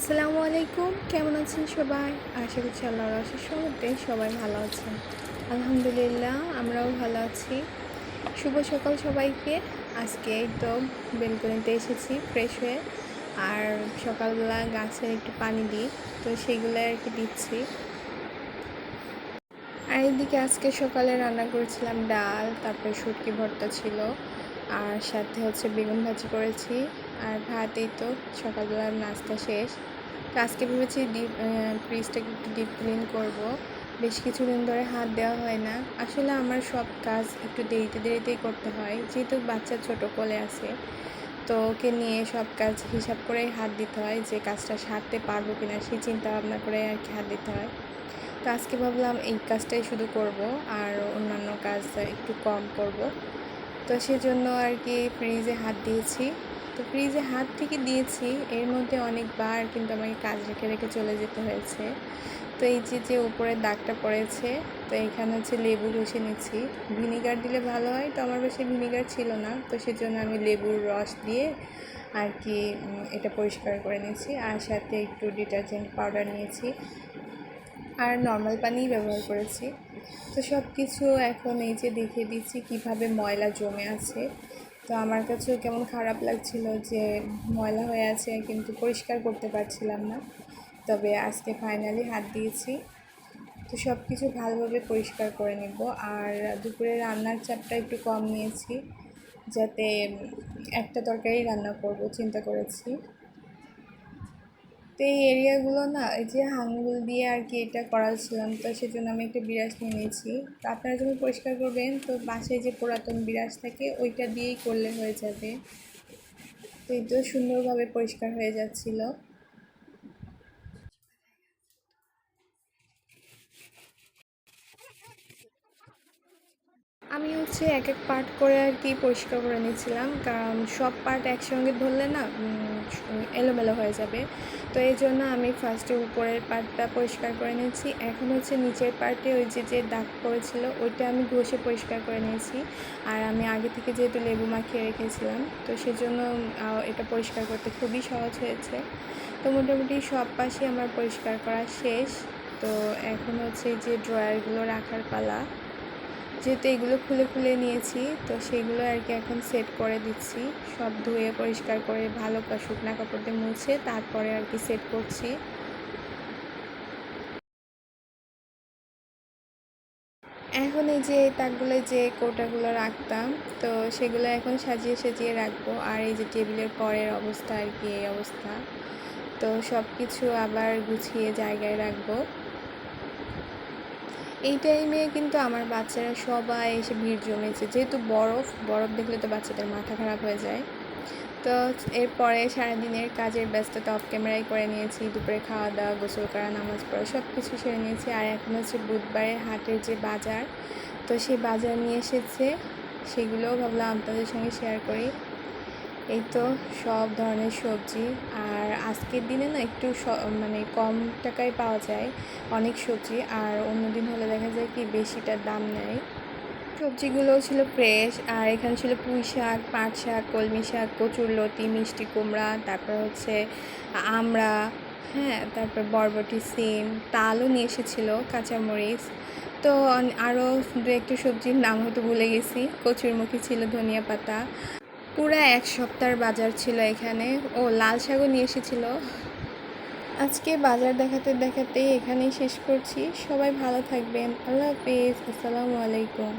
আসসালামু আলাইকুম। কেমন আছেন সবাই? আশা করছি আল্লাহর আশিস সঙ্গে সবাই ভালো আছেন। আলহামদুলিল্লাহ, আমরাও ভালো আছি। শুভ সকাল সবাইকে। আজকে তো বেলকনিতে এসেছি ফ্রেশ হয়ে। আর সকালবেলা গাছে একটু পানি দিই, তো সেগুলো আর কি দিচ্ছি। আর এদিকে আজকে সকালে রান্না করেছিলাম ডাল, তারপরে শুটকি ভর্তা ছিল, আর সাথে হচ্ছে বেগুন ভাজি করেছি। আর ভাত এই তো সকালবেলার নাস্তা শেষ। তো আজকে ভেবেছি ডিপ ফ্রিজটাকে একটু ডিপ ক্লিন করব। বেশ কিছুদিন ধরে হাত দেওয়া হয় না। আসলে আমার সব কাজ একটু দেরিতে দেরিতেই করতে হয়। যেহেতু বাচ্চা ছোট কোলে আছে, তো ওকে নিয়ে সব কাজ হিসাব করেই হাত দিতে হয় যে কাজটা সারতে পারব কি না সেই চিন্তা ভাবনা করে আর কি হাত দিতে হয়। তো আজকে ভাবলাম এই কাজটাই শুধু করব আর অন্যান্য কাজ একটু কম করব। তো সেজন্য আর কি ফ্রিজে হাত দিয়েছি। তো ফ্রিজে হাত থেকে দিয়েছি। এর মধ্যে অনেকবার কিন্তু আমাকে কাজ রেখে রেখে চলে যেতে হয়েছে। তো এই যে যে উপরে দাগটা পড়েছে, তো এখানে হচ্ছে লেবু ঘষে নিচ্ছি। ভিনিগার দিলে ভালো হয়, তো আমার বাসায় ভিনিগার ছিল না, তো সেজন্য আমি লেবুর রস দিয়ে আর কি এটা পরিষ্কার করে নিয়েছি। আর সাথে একটু ডিটারজেন্ট পাউডার নিয়েছি। আর নর্মাল পানিই ব্যবহার করেছি। তো সব কিছু এখন এই যে দেখিয়ে দিচ্ছি, কীভাবে ময়লা জমে আছে। তো আমার কাছেও কেমন খারাপ লাগছিল যে ময়লা হয়ে আছে, কিন্তু পরিষ্কার করতে পারছিলাম না। তবে আজকে ফাইনালি হাত দিয়েছি। তো সব কিছু ভালোভাবে পরিষ্কার করে নেব। আর দুপুরে রান্নার চাপটা একটু কম নিয়েছি, যাতে একটা তরকারি রান্না করব, চিন্তা করেছি। তো এই এরিয়াগুলো না, এই যে হাঙ্গুল দিয়ে আর কি এটা করাচ্ছিলাম তো সেজন্য আমি একটা বিরাজ নিয়ে নিয়েছি। তো আপনারা যখন পরিষ্কার করবেন, তো বাসায় যে পুরাতন বিরাজ থাকে, ওইটা দিয়েই করলে হয়ে যাবে। তো এই তো সুন্দরভাবে পরিষ্কার হয়ে যাচ্ছিল। আমি হচ্ছে এক এক পার্ট করে আর কি পরিষ্কার করে নিয়েছিলাম। কারণ সব পার্ট একসঙ্গে ধরলে না এলোমেলো হয়ে যাবে। তো এই জন্য আমি ফার্স্টে উপরের পার্টটা পরিষ্কার করে নিয়েছি। এখন হচ্ছে নিচের পার্টে ওই যে যে দাগ পড়েছিল, ওইটা আমি ঘষে পরিষ্কার করে নিয়েছি। আর আমি আগে থেকে যেহেতু লেবু মাখিয়ে রেখেছিলাম, তো সেজন্য এটা পরিষ্কার করতে খুবই সহজ হয়েছে। তো মোটামুটি সব পাশে আমার পরিষ্কার করা শেষ। তো এখন হচ্ছে যে ড্রয়ারগুলো রাখার পালা। যেহেতু এগুলো খুলে খুলে নিয়েছি, তো সেগুলো আর কি এখন সেট করে দিচ্ছি। সব ধুয়ে, পরিষ্কার করে, ভালো শুকনা কাপড় দিয়ে মুছে, তারপরে আর কি সেট করছি। এখন এই যে তাকগুলো, যে কোটাগুলো রাখতাম, তো সেগুলো এখন সাজিয়ে সাজিয়ে রাখব। আর এই যে টেবিলের পরের অবস্থা আর কি, এই অবস্থা। তো সব কিছু আবার গুছিয়ে জায়গায় রাখব। এই টাইমে কিন্তু আমার বাচ্চারা সবাই এসে ভিড় জমেছে। যেহেতু বরফ বরফ দেখলে তো বাচ্চাদের মাথা খারাপ হয়ে যায়। তো এরপরে সারাদিনের কাজের ব্যস্ততা অফ ক্যামেরাই করে নিয়েছি। দুপুরে খাওয়া দাওয়া গোসল করা, নামাজ পড়া সব কিছু সেরে নিয়েছি। আর এখন হচ্ছে বুধবারের হাটের যে বাজার, তো সেই বাজার নিয়ে এসেছে, সেগুলোও ভাবলাম আপনাদের সঙ্গে শেয়ার করি। এই তো সব ধরনের সবজি। আর আজকের দিনে না একটু মানে কম টাকায় পাওয়া যায় অনেক সবজি। আর অন্য দিন হলে দেখা যায় কি বেশিটার দাম নেয় সবজিগুলোও ছিল ফ্রেশ আর এখানে ছিল পুঁই শাক, পাট শাক, কলমি শাক কচুর লতি মিষ্টি কুমড়া, তারপর হচ্ছে আমড়া হ্যাঁ তারপর বরবটি, সিম, তালও নিয়ে এসেছিল কাঁচামরিচ। তো আরও দু একটু সবজির নাম হয়তো ভুলে গেছি। কচুরমুখী ছিল ধনিয়া পাতা। পুরো এক সপ্তাহের বাজার ছিল এখানে। ও, লাল শাকও নিয়ে এসেছিল। আজকে বাজার দেখাতে দেখাতে এখানেই শেষ করছি। সবাই ভালো থাকবেন। আল্লাহ হাফিজ। আসসালামু আলাইকুম।